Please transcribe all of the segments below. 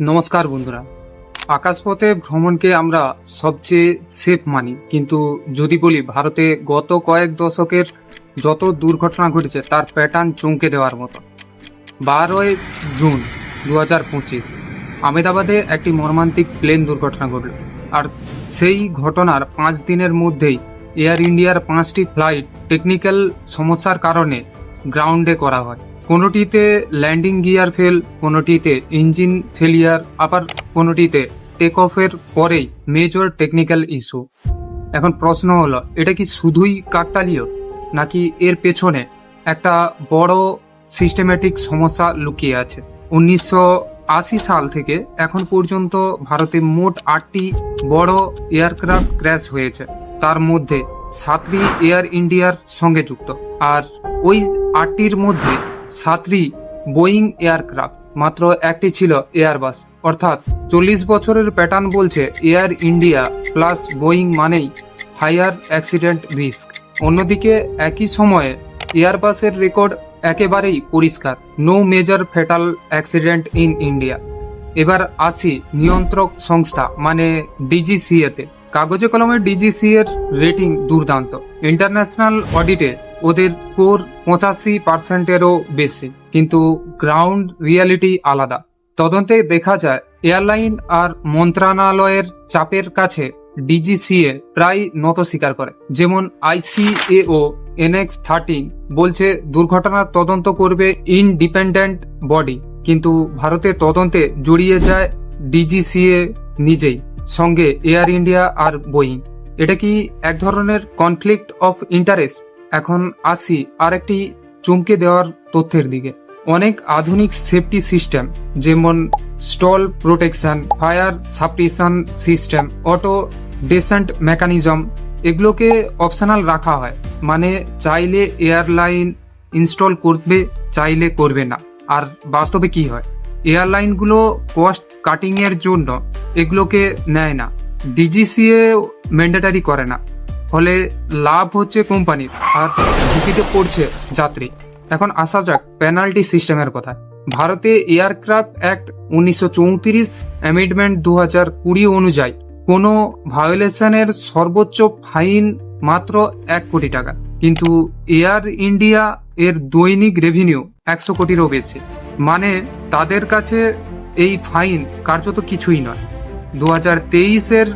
নমস্কার বন্ধুরা। আকাশপথে ভ্রমণকে আমরা সবচেয়ে সেফ মানি। কিন্তু যদি বলি, ভারতে গত কয়েক দশকের যত দুর্ঘটনা ঘটেছে, তার প্যাটার্ন চমকে দেওয়ার মতো। বারোই জুন দু হাজার পঁচিশ আমেদাবাদে একটি মর্মান্তিক প্লেন দুর্ঘটনা ঘটল। আর সেই ঘটনার পাঁচ দিনের মধ্যেই এয়ার ইন্ডিয়ার পাঁচটি ফ্লাইট টেকনিক্যাল সমস্যার কারণে গ্রাউন্ডে করা হয়। কোনোটিতে ল্যান্ডিং গিয়ার ফেল, কোনোটিতে ইঞ্জিন ফেলিয়ার, আবার কোনোটিতে টেক অফের পরেই মেজর টেকনিক্যাল ইস্যু। এখন প্রশ্ন হলো, এটা কি শুধুই কাকতালীয়, নাকি এর পেছনে একটা বড় সিস্টেম্যাটিক সমস্যা লুকিয়ে আছে? উনিশশো আশি সাল থেকে এখন পর্যন্ত ভারতে মোট আটটি বড় এয়ারক্রাফট ক্র্যাশ হয়েছে। তার মধ্যে সাতটি এয়ার ইন্ডিয়ার সঙ্গে যুক্ত। আর ওই আটটির মধ্যে সাতটি বোয়িং এয়ারক্রাফট, মাত্র একটি ছিল এয়ারবাস। অর্থাৎ চল্লিশ বছরের প্যাটার্ন বলছে এয়ার ইন্ডিয়া প্লাস বোয়িং মানেই হায়ার অ্যাক্সিডেন্ট রিস্ক। অন্যদিকে একই সময়ে এয়ারবাসের রেকর্ড একেবারেই পরিষ্কার, no major fatal accident in India. এবার আসি নিয়ন্ত্রক সংস্থা মানে ডিজিসিএ তে। কাগজে কলমে ডিজিসি এর রেটিং দুর্দান্ত। ইন্টারন্যাশনাল অডিটে ওদের কোর পঁচাশি পার্সেন্টেরও বেশি। কিন্তু গ্রাউন্ড রিয়ালিটি আলাদা। তদন্তে দেখা যায় এয়ারলাইন আর মন্ত্রণালয়ের চাপের কাছে ডিজিসিএ প্রায় নত স্বীকার করে। যেমন আইসিএও এনএক্স থার্টিন বলছে, দুর্ঘটনার তদন্ত করবে ইনডিপেন্ডেন্ট বডি কিন্তু ভারতে তদন্তে জড়িয়ে যায় ডিজিসিএ নিজেই, সঙ্গে এয়ার ইন্ডিয়া আর বোয়িং এটা কি এক ধরনের কনফ্লিক্ট অফ ইন্টারেস্ট এখন আসি আরেকটি চমকে দেওয়ার তথ্যের দিকে। অনেক আধুনিক সেফটি সিস্টেম যেমন stall protection fire suppression system auto descent mechanism এগুলোকে অপশনাল রাখা হয়। মানে চাইলে এয়ারলাইন ইনস্টল করবে, চাইলে করবে না। আর বাস্তবে কি হয়? এয়ারলাইনগুলো কস্ট কাটিং এর জন্য এগুলোকে নেয় না। ডিজিসিএ ম্যান্ডেটারি করে না। ফলে লাভ হচ্ছে কোম্পানির আর ঝুঁকিতে পড়ছে যাত্রী। এখন আসা যাক পেনাল্টি সিস্টেমের কথা ভারতে এয়ারক্রাফট অ্যাক্ট উনিশশো চৌত্রিশ অ্যামেন্ডমেন্ট দু হাজার কুড়ি অনুযায়ী কোনো ভায়োলেশনের সর্বোচ্চ ফাইন মাত্র এক কোটি টাকা। কিন্তু এয়ার ইন্ডিয়া এর দৈনিক রেভিনিউ একশো কোটিরও বেশি। মানে তাদের কাছে এই ফাইন কার্যত কিছুই নয়। দু হাজার তেইশের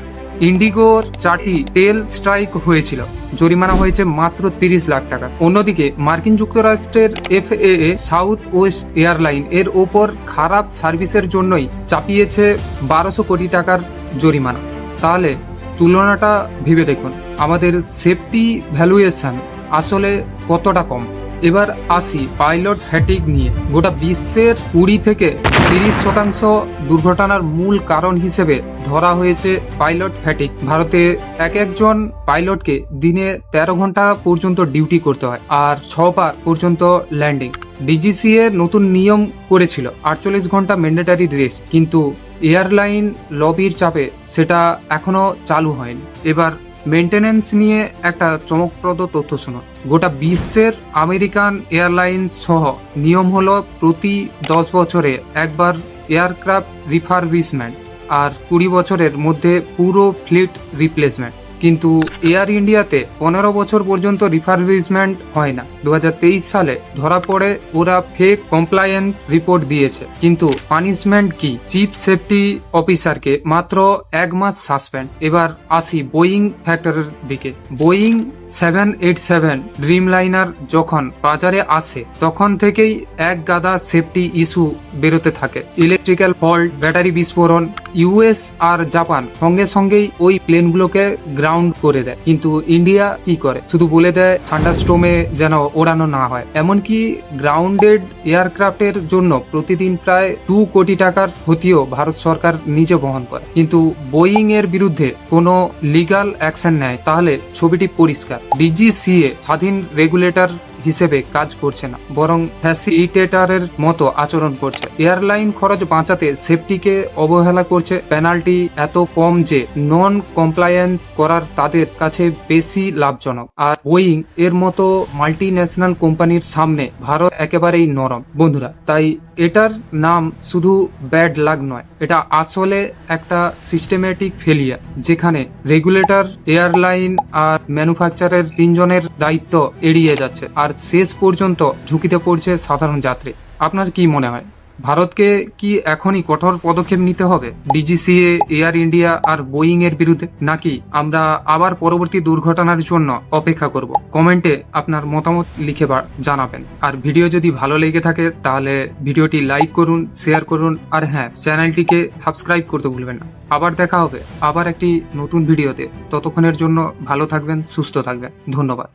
ইন্ডিগোর চারটি টেল স্ট্রাইক হয়েছিল। জরিমানা হয়েছে মাত্র তিরিশ লাখ টাকা। অন্যদিকে মার্কিন যুক্তরাষ্ট্রের এফএএ, সাউথ ওয়েস্ট এয়ারলাইন এর ওপর খারাপ সার্ভিসের জন্যই চাপিয়েছে বারোশো কোটি টাকার জরিমানা। তাহলে তুলনাটা ভেবে দেখুন। আমাদের সেফটি ভ্যালুয়েশন আসলে কতটা কম? এবার আসি পাইলট ফ্যাটিক নিয়ে। গোটা বিশ্বের কুড়ি থেকে তিরিশ শতাংশ দুর্ঘটনার মূল কারণ হিসেবে ধরা হয়েছে পাইলট ফ্যাটিক। ভারতে এক একজন পাইলটকে দিনে তেরো ঘণ্টা পর্যন্ত ডিউটি করতে হয় আর ছবার পর্যন্ত ল্যান্ডিং। ডিজিসিএ নতুন নিয়ম করেছিল, আটচল্লিশ ঘণ্টা ম্যান্ডেটারি রেস্ট কিন্তু এয়ারলাইন লবির চাপে সেটা এখনও চালু হয়নি। এবার মেনটেনেন্স নিয়ে একটা চমকপ্রদ তথ্য শোনা। গোটা বিশ্বের আমেরিকান এয়ারলাইন্স সহ নিয়ম হল প্রতি দশ বছরে একবার এয়ারক্রাফট রিফারবিশমেন্ট আর কুড়ি বছরের মধ্যে পুরো ফ্লিট রিপ্লেসমেন্ট। কিন্তু এয়ার ইন্ডিয়াতে পনেরো বছর পর্যন্ত রিফার্বিশমেন্ট হয় না। দু হাজার তেইশ সালে ধরা পড়ে ওরা ফেক কমপ্লায়েন্স রিপোর্ট দিয়েছে। কিন্তু পানিশমেন্ট কি? চিফ সেফটি অফিসারকে মাত্র এক মাস সাসপেন্ড এবার আসি বোয়িং ফ্যাক্টরের দিকে। Boeing seven eight seven Dreamliner যখন বাজারে আসে, তখন থেকেই এক গাদা সেফটি ইস্যু বেরোতে থাকে। ইলেকট্রিক্যাল ফল্ট, ব্যাটারি বিস্ফোরণ, ইউএস আর জাপান সঙ্গে সঙ্গেই ওই প্লেনগুলোকে গ্রাউন্ড করে দেয়। কিন্তু ইন্ডিয়া কি করে? শুধু বলে দেয় ঠান্ডা স্টোমে যেন ওড়ানো না হয়। এমনকি গ্রাউন্ডেড এয়ারক্রাফটের জন্য প্রতিদিন প্রায় দু কোটি টাকার ক্ষতিও ভারত সরকার নিজে বহন করে। কিন্তু বোয়িং এর বিরুদ্ধে কোনো লিগাল অ্যাকশন নেয়, তাহলে ছবিটি পরিষ্কার। ডিজিসিএ স্বাধীন রেগুলেটর হিসেবে কাজ করছে না, বরং ফ্যাসিলিটেটরের মতো আচরণ করছে। এয়ারলাইন খরচ বাঁচাতে সেফটিকে অবহেলা করছে। পেনাল্টি এত কম যে নন কমপ্লায়েন্স করার তাদের কাছে বেশি লাভজনক। আর বোয়িং এর মতো মাল্টি ন্যাশনাল কোম্পানির সামনে ভারত একেবারেই নরম। বন্ধুরা, তাই এটার নাম শুধু ব্যাড লাগ নয়, এটা আসলে একটা সিস্টেমেটিক ফেলিয়ার যেখানে রেগুলেটর এয়ারলাইন আর ম্যানুফ্যাকচারের তিনজনের দায়িত্ব এড়িয়ে যাচ্ছে। আর শেষ পর্যন্ত ঝুঁকিতে পড়ছে সাধারণ যাত্রী। আপনার কি মনে হয়? ভারতকে কি এখনই কঠোর পদক্ষেপ নিতে হবে? ডিজিসিএ এয়ার ইন্ডিয়া আর বোয়িং এর বিরুদ্ধে? নাকি আমরা আবার পরবর্তী দুর্ঘটনার জন্য অপেক্ষা করব? কমেন্টে আপনার মতামত লিখে জানাবেন। আর ভিডিও যদি ভালো লেগে থাকে, তাহলে ভিডিওটি লাইক করুন, শেয়ার করুন, আর হ্যাঁ চ্যানেলটিকে সাবস্ক্রাইব করতে ভুলবেন না। আবার দেখা হবে আবার একটি নতুন ভিডিওতে। ততক্ষণের জন্য ভালো থাকবেন, সুস্থ থাকবেন। ধন্যবাদ।